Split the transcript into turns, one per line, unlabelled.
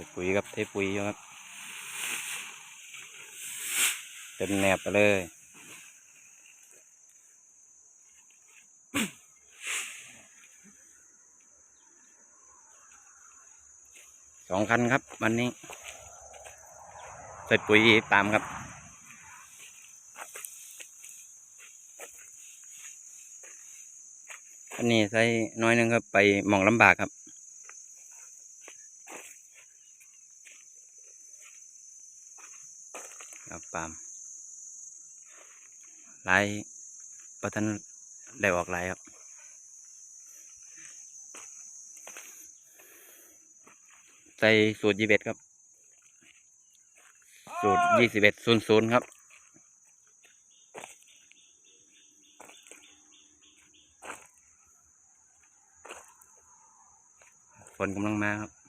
ใส่ปุ๋ยกับเทปุ๋ยอยู่ครับเต็มแนบไปเลย สองคันครับวันนี้ ใส่ปุ๋ยตามครับอันนี้ใส่น้อยนึงครับไปมองลำบากครับ ครับปาล์มลายประทันได้ออกลายครับใส่สูตรยี่สิบเอ็ดครับ สูตรยี่สิบเอ็ดศูนย์ศูนย์ครับฝนกำลังมาครับ